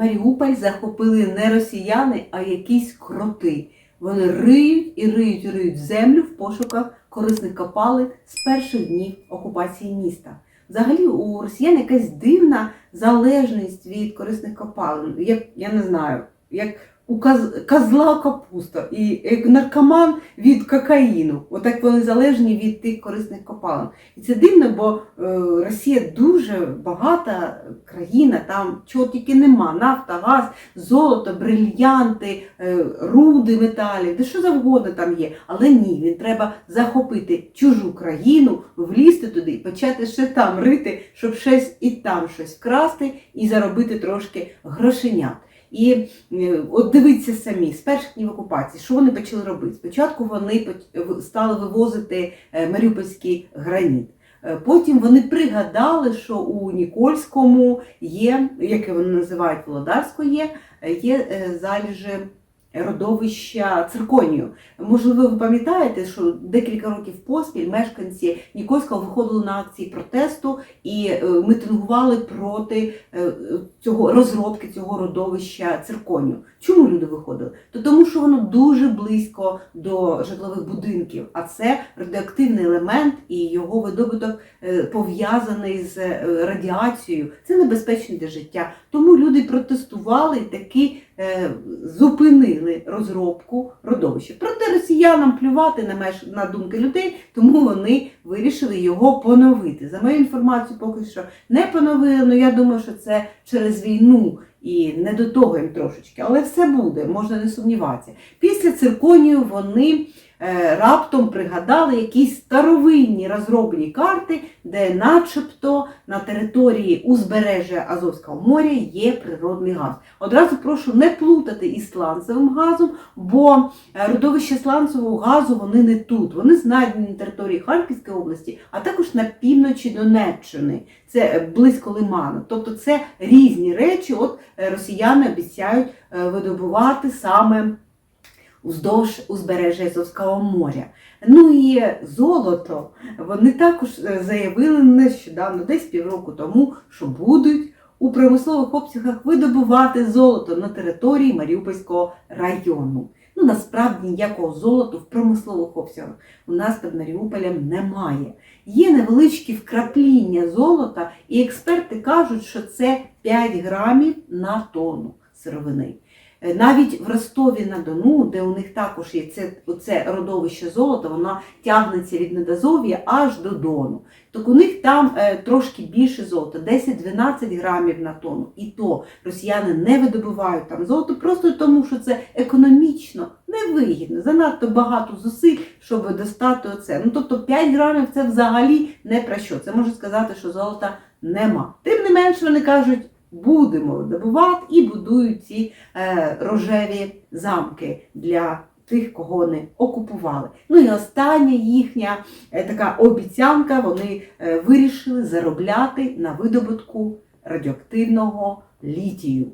Маріуполь захопили не росіяни, а якісь кроти. Вони риють і риють, і риють землю в пошуках корисних копалин з перших днів окупації міста. Взагалі у росіян якась дивна залежність від корисних копалин. Як я не знаю, як у коз- козла капуста і як наркоман від кокаїну. Отак вони залежні від тих корисних копалин. І це дивно, бо е, Росія дуже багата країна, там чого тільки нема: нафта, газ, золото, брильянти, е, руди металів, де що завгодно там є. Але ні, він треба захопити чужу країну, влізти туди і почати ще там рити, щоб щось і там щось вкрасти і заробити трошки грошенят. І е, от дивіться самі, з перших днів окупації, що вони почали робити? Спочатку вони поч- стали вивозити е, маріупольський граніт. Е, Потім вони пригадали, що у Нікольському є, яке вони називають Володарсько є, е, є е, залежі родовища цирконію. Можливо, ви пам'ятаєте, що декілька років поспіль мешканці Нікольського виходили на акції протесту і е, митингували проти е, цього розробки цього родовища цирконію. Чому люди виходили? То тому, що воно дуже близько до житлових будинків, а це радіоактивний елемент і його видобуток е, пов'язаний з радіацією. Це небезпечно для життя. Тому люди протестували і таки е, зупинили розробку родовища. Проте росіянам плювати на меж на думки людей, тому вони вирішили його поновити. За мою інформацію, поки що не поновили. Ну я думаю, що це через війну і не до того їм трошечки, але все буде, можна не сумніватися. Після цирконію вони раптом пригадали якісь старовинні розроблені карти, де, начебто, на території узбережжя Азовського моря є природний газ. Одразу прошу не плутати із сланцевим газом, бо е, родовища сланцевого газу вони не тут. Вони знайдені на території Харківської області, а також на півночі Донеччини. Це е, близько Лиману. Тобто це різні речі. От е, росіяни обіцяють е, видобувати саме уздовж узбережжя Азовського моря. Ну і золото вони також е, заявили нещодавно, десь півроку тому, що будуть у промислових обсягах видобувати золото на території Маріупольського району. Ну насправді ніякого золота в промислових обсягах у нас під Маріуполем немає. Є невеличкі вкрапління золота, і експерти кажуть, що це 5 грамів на тонну сировини. Е, Навіть в Ростові на Дону, де у них також є це, це родовище золота, воно тягнеться від Недозов'я аж до Дону. Так у них там е, трошки більше золота, 10-12 грамів на тонну. І то росіяни не видобувають там золото просто тому, що це економічно невигідно, занадто багато зусиль, щоб достати оце. Ну тобто 5 грамів це взагалі не про що. Це можна сказати, що золота нема. Тим не менше вони кажуть. Будемо видобувати і будують ці е, рожеві замки для тих, кого вони окупували. Ну і остання їхня е, така обіцянка, вони е, вирішили заробляти на видобутку радіоактивного літію.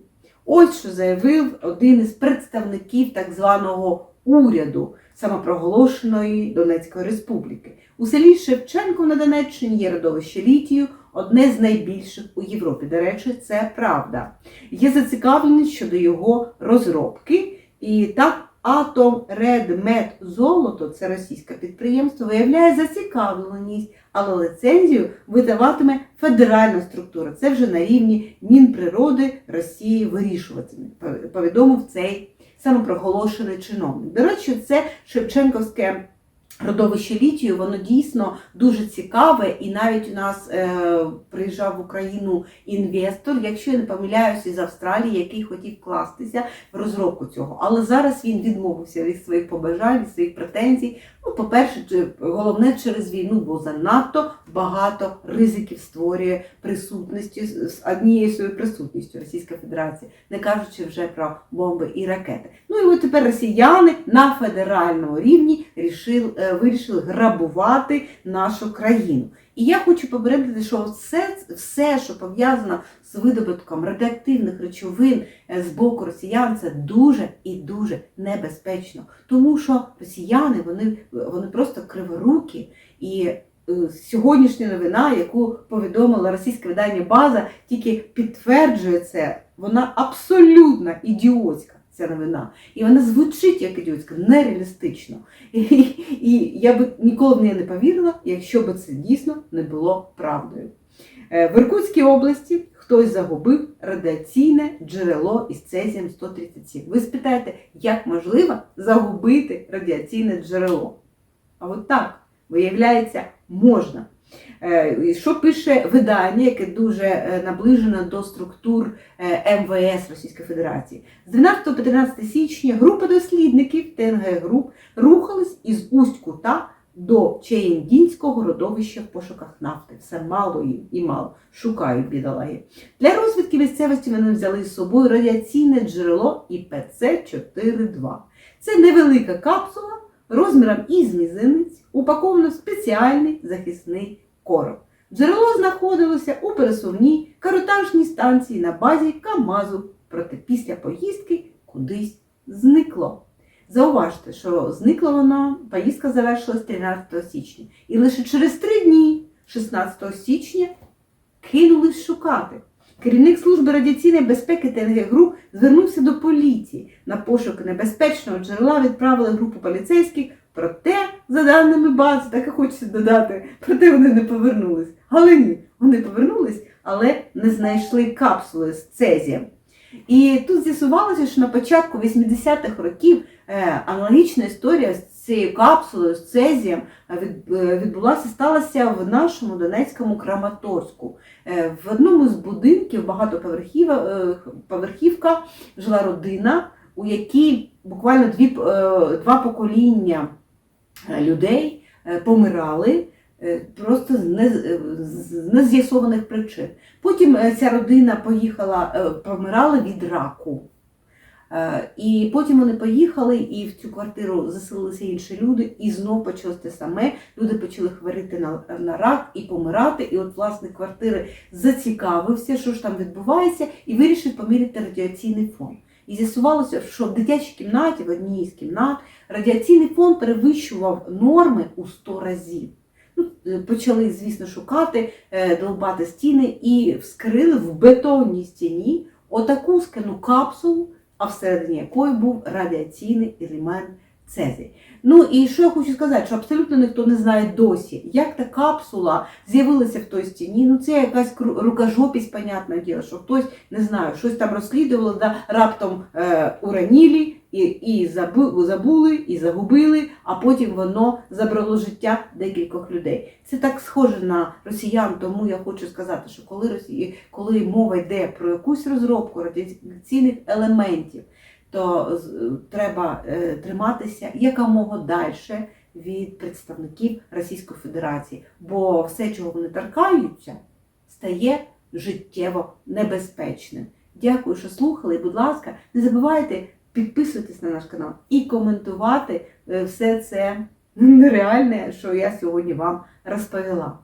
Ось що заявив один із представників так званого уряду самопроголошеної Донецької Республіки. У селі Шевченко на Донеччині є родовище літію, одне з найбільших у Європі. До речі, це правда. Є зацікавленість щодо його розробки, і так Атом Редмет Золото, це російське підприємство, виявляє зацікавленість, але ліцензію видаватиме федеральна структура. Це вже на рівні Мінприроди Росії вирішуватиме, повідомив цей самопроголошений чиновник. До речі, це Шевченківське родовище літію, воно дійсно дуже цікаве, і навіть у нас е, приїжджав в Україну інвестор, якщо я не помиляюся, з Австралії, який хотів вкластися в розробку цього. Але зараз він відмовився від своїх побажань, від своїх претензій. Ну, по-перше, головне через війну, бо занадто багато ризиків створює присутності з з однією своєю присутністю Російська Федерація, не кажучи вже про бомби і ракети. Ну і от тепер росіяни на федеральному рівні рішили, е, вирішили грабувати нашу країну. І я хочу попередити, що все, все, що пов'язано з видобутком радіоактивних речовин е, з боку росіян, це дуже і дуже небезпечно. Тому що росіяни вони, вони просто криворукі і е, сьогоднішня новина, яку повідомила російське видання База, тільки підтверджує це. Вона абсолютно ідіотська. Ця новина. І вона звучить як ідіотська, нереалістично. І, і я би ніколи в неї не повірила, якщо б це дійсно не було правдою. Е, В Іркутській області хтось загубив радіаційне джерело із цезієм 137. Ви спитаєте, як можливо загубити радіаційне джерело? А от так, виявляється, можна. Е, Що пише видання, яке дуже е, наближено до структур е, МВС Російської Федерації. З 12 по 13 січня група дослідників ТНГ груп рухались із Усть-Кута до Чеєндінського родовища в пошуках нафти. Все мало їм і мало. Шукають бідолаги. Для розвідки місцевості вони взяли з собою радіаційне джерело ІПЦ-4-2. Це невелика капсула розміром із мізинець, упакована в спеціальний захисний короб. Джерело знаходилося у пересувній каротажній станції на базі КАМАЗу, проте після поїздки кудись зникло. Зауважте, що зникло воно, поїздка завершилась 13 січня. І лише через три дні, 16 січня, кинулись шукати. Керівник служби радіаційної безпеки ТНГ звернувся до поліції. На пошук небезпечного джерела відправили групу поліцейських. Проте, за даними бази, так і хочеться додати, проте вони не повернулись. Але ні, вони повернулись, але не знайшли капсули з цезієм. І тут з'ясувалося, що на початку 80-х років е, аналогічна історія з цією капсулою, з цезієм е, е, відбулася, сталася в нашому Донецькому Краматорську. Е, В одному з будинків багатоповерхів, е, жила родина, у якій буквально дві, два покоління людей помирали просто з не- з нез'ясованих причин. Потім ця родина поїхала, помирала від раку. Е, І потім вони поїхали, і в цю квартиру заселилися інші люди, і знов почалось те саме. Люди почали хворіти на, на рак і помирати. І от власник квартири зацікавився, що ж там відбувається, і вирішив поміряти радіаційний фон. І з'ясувалося, що в дитячій кімнаті, в одній із кімнат, радіаційний фон перевищував норми у 100 разів. Ну, е, почали, звісно, шукати, е, долбати стіни і вскрили в бетонній стіні отаку скляну капсулу, а всередині якої був радіаційний елемент цезій. Ну і що я хочу сказати, що абсолютно ніхто не знає досі, як та капсула з'явилася в той стіні. Ну це якась рукожопість, понятне діло, що хтось не знаю, щось там розслідувало, да, раптом е, уранілі і, і забу- забули, і загубили, а потім воно забрало життя декількох людей. Це так схоже на росіян, тому я хочу сказати, що коли Росії, коли мова йде про якусь розробку радіаційних елементів, то треба е, триматися якомога далі від представників Російської Федерації, бо все, чого вони торкаються, стає життєво небезпечним. Дякую, що слухали. Будь ласка, не забувайте підписуватись на наш канал і коментувати е, все це нереальне, що я сьогодні вам розповіла.